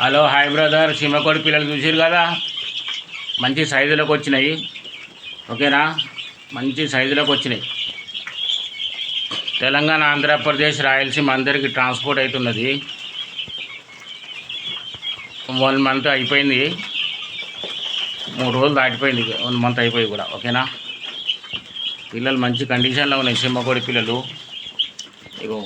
Hello hi brother. సీమకోడి పిల్లలు చూసారు కదా? మంచి సైజులోకి వచ్చినాయి. ఓకేనా? మంచి సైజులోకి వచ్చినాయి. తెలంగాణ ఆంధ్రప్రదేశ్ రాయలసీమ అందరికీ ట్రాన్స్పోర్ట్ అవుతున్నది. వన్ మంత్ అయిపోయింది. మూడు రోజులు దాటిపోయింది. వన్ మంత్ అయిపోయి కూడా. ఓకేనా? పిల్లలు మంచి కండిషన్లో ఉన్నాయి. సింహకోడి పిల్లలు. ఇగో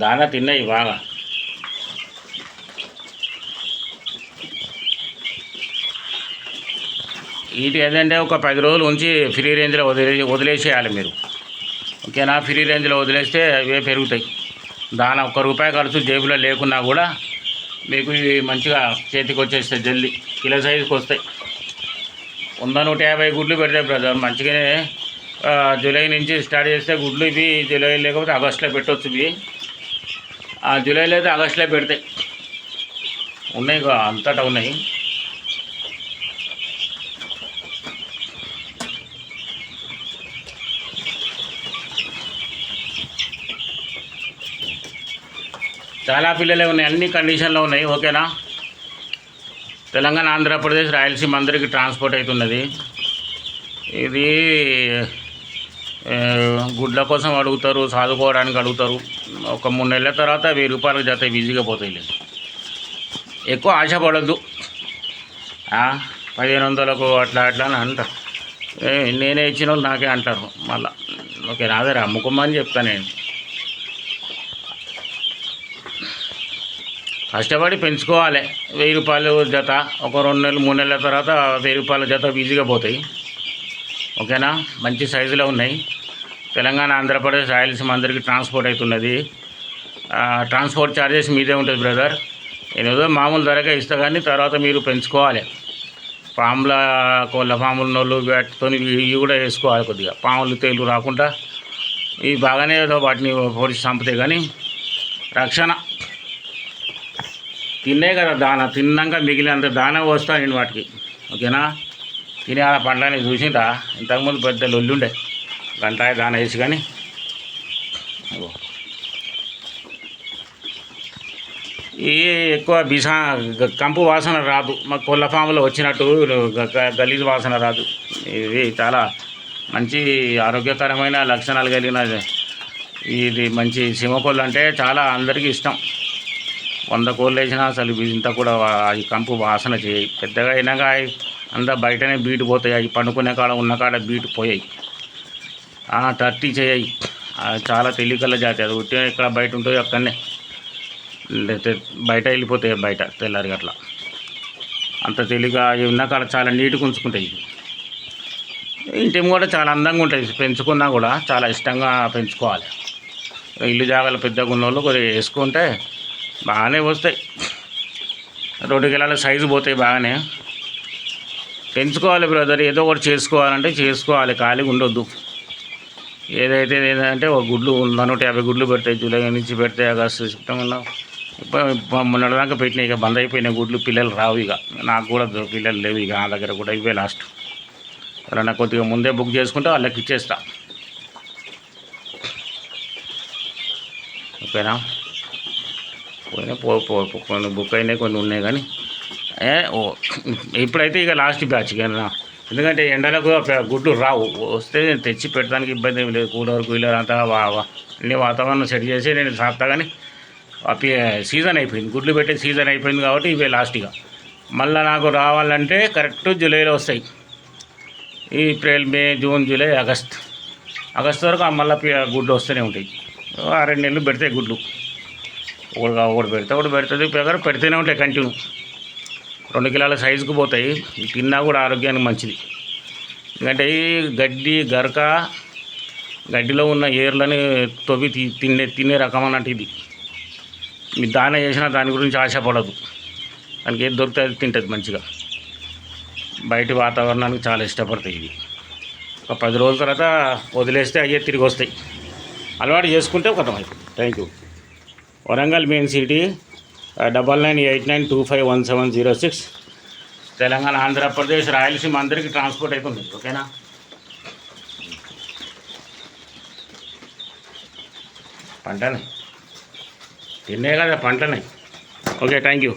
దానా తిన్నాయి బాగా వీటి ఏంటంటే ఒక పది రోజులు ఉంచి ఫ్రీ రేంజ్లో వదిలే వదిలేసేయాలి మీరు. ఓకేనా? ఫ్రీ రేంజ్లో వదిలేస్తే అవే పెరుగుతాయి. దాని ఒక్క రూపాయి ఖర్చు జేబులో లేకున్నా కూడా మీకు ఇవి మంచిగా చేతికి వచ్చేస్తాయి జల్దీ. కిలో సైజుకి వస్తాయి. వంద నూట యాభై గుడ్లు పెడతాయి బ్రదర్ మంచిగానే జూలై నుంచి స్టార్ట్ చేస్తే గుడ్లు ఇవి జూలై లేకపోతే ఆగస్టులో పెట్టవచ్చు ఇవి. ఆ జూలైలో అయితే ఆగస్టులో పెడతాయి. ఉన్నాయి ఇక అంతటా ఉన్నాయి. చాలా పిల్లలే ఉన్నాయి అన్ని కండిషన్లో ఉన్నాయి ఓకేనా? తెలంగాణ ఆంధ్రప్రదేశ్ రాయలసీమ అందరికీ ట్రాన్స్పోర్ట్ అవుతున్నది. ఇది గుడ్ల కోసం అడుగుతారు సాదుకోవడానికి అడుగుతారు. ఒక మూడు నెలల తర్వాత వెయ్యి రూపాయలకు జత ఈజీగా పోతాయి ఎక్కువ ఆశపడద్దు. పదిహేను వందలకు అట్లా అట్లా అని అంటారు. ఏ, నేనే ఇచ్చిన వాళ్ళు నాకే అంటారు. మళ్ళా ఓకే నాదే అమ్ముకోమని చెప్తాను నేను. కష్టపడి పెంచుకోవాలి. వెయ్యి రూపాయలు జత ఒక రెండు నెలలు మూడు నెలల తర్వాత వెయ్యి రూపాయల జత ఈజీగా పోతాయి. ఓకేనా? మంచి సైజులో ఉన్నాయి. తెలంగాణ ఆంధ్రప్రదేశ్ రాయలసీమ అందరికీ ట్రాన్స్పోర్ట్ అవుతున్నది. ట్రాన్స్పోర్ట్ ఛార్జెస్ మీదే ఉంటుంది బ్రదర్. నేను ఏదో మామూలు ధరగా ఇస్తా కానీ తర్వాత మీరు పెంచుకోవాలి. పాముల కోళ్ళ పాముల నోళ్ళు వాటితో ఇవి కూడా వేసుకోవాలి కొద్దిగా. పాములు తేలు రాకుండా. ఇవి బాగానే ఏదో వాటిని పొడిచి చంపుతాయి కానీ రక్షణ. తిన్నాయి కదా దాన. తిన్నాక మిగిలినంత దాన వస్తా నేను వాటికి. ఓకేనా? తినే ఆ పండ్లని చూసిందా ఇంతకుముందు పెద్ద లొల్లుండే గంట దాన వేసి కానీ. అగో. ఈ ఎక్కువ బిసా కంపు వాసన రాదు. మా కోళ్ళ ఫామ్లో వచ్చినట్టు గలీజ్ వాసన రాదు. ఇది చాలా మంచి ఆరోగ్యకరమైన లక్షణాలు కలిగిన ఇది మంచి సింహకోళ్ళు అంటే చాలా అందరికీ ఇష్టం. వంద కోళ్ళు వేసినా అసలు ఇంత కూడా ఈ కంపు వాసన చేయి. పెద్దగా అయినాక అంతా బయటనే బీటు పోతాయి. అవి పండుకునే కాడ ఉన్న కాడ బీటు పోయాయి. టర్టీ చేయాయి. చాలా తెలికల జాతి. అది ఉట్టి ఇక్కడ బయట ఉంటుంది అక్కడనే. బయట వెళ్ళిపోతాయి బయట తెల్లారి అట్లా అంత తెలిగా ఉన్న కాడ చాలా నీట్గా ఉంచుకుంటాయి. ఇంటి కూడా చాలా అందంగా ఉంటాయి. పెంచుకున్నా కూడా చాలా ఇష్టంగా పెంచుకోవాలి. ఇల్లు జాగాలు పెద్దగా ఉన్న వాళ్ళు కొద్దిగా వేసుకుంటే బాగానే వస్తాయి. రెండు కిలోల సైజు పోతాయి బాగానే. పెంచుకోవాలి బ్రదర్ ఏదో ఒకటి చేసుకోవాలంటే చేసుకోవాలి ఖాళీగా ఉండొద్దు. ఏదైతే ఏదంటే ఒక గుడ్లు నూట యాభై గుడ్లు పెడతాయి జూలై నుంచి పెడితే ఆగస్టు సెప్టెంబర్లో మొన్నటిదాకా పెట్టినాయి ఇక బంద్ అయిపోయిన గుడ్లు పిల్లలు రావు ఇక. నాకు కూడా పిల్లలు లేవు ఇక నా దగ్గర కూడా ఇవే లాస్ట్ ఎవరైనా కొద్దిగా ముందే బుక్ చేసుకుంటే వాళ్ళకి ఇచ్చేస్తా. ఓకేనా? పోయినా పో పో పో- కొన్ని బుక్ అయినాయి కొన్ని ఉన్నాయి కానీ. ఏ ఓ ఇప్పుడైతే ఇక లాస్ట్ బ్యాచ్ ఇక ఎందుకంటే ఎండలకు గుడ్డు గుడ్లు రావు. వస్తే నేను తెచ్చి పెట్టడానికి ఇబ్బంది ఏమి లేదు. కూలర్ కూలర్ అంతా అన్ని వాతావరణం సెట్ చేసి నేను సాపుతా కానీ ఆ పి- సీజన్ అయిపోయింది. గుడ్లు పెట్టే సీజన్ అయిపోయింది కాబట్టి ఇవే లాస్ట్ ఇక. మళ్ళీ నాకు రావాలంటే కరెక్ట్ జూలైలో వస్తాయి. April May June July August. August వరకు ఆ మళ్ళీ గుడ్లు వస్తూనే ఉంటాయి. ఆ రెండు నెలలు పెడతాయి గుడ్లు. ఒకటి ఒకటి పెడితే ఒకటి పెడుతుంది ప్రకారం పెడితేనే ఉంటాయి కంటిన్యూ రెండు కిలోల సైజుకు పోతాయి. ఇవి తిన్నా కూడా ఆరోగ్యానికి మంచిది. ఎందుకంటే ఈ గడ్డి గరక గడ్డిలో ఉన్న ఏర్లని తవ్వి తి- తినే తినే రకం అన్నట్టు ఇది. మీ దాన చేసినా దాని గురించి ఆశపడదు. దానికి ఏది దొరికితే అది తింటుంది మంచిగా. బయటి వాతావరణానికి చాలా ఇష్టపడతాయి ఇవి. ఒక పది రోజుల తర్వాత వదిలేస్తే అయ్యే తిరిగి వస్తాయి. అలవాటు చేసుకుంటే ఒక thank you Warangal main city double nine eight nine two five one seven zero six Telangana Andhra Pradesh Rayalaseema అందరికీ ట్రాన్స్పోర్ట్ అవుతుంది ఓకేనా? పంటనే తిన్నే కదా పంటనే ఓకే థ్యాంక్ యూ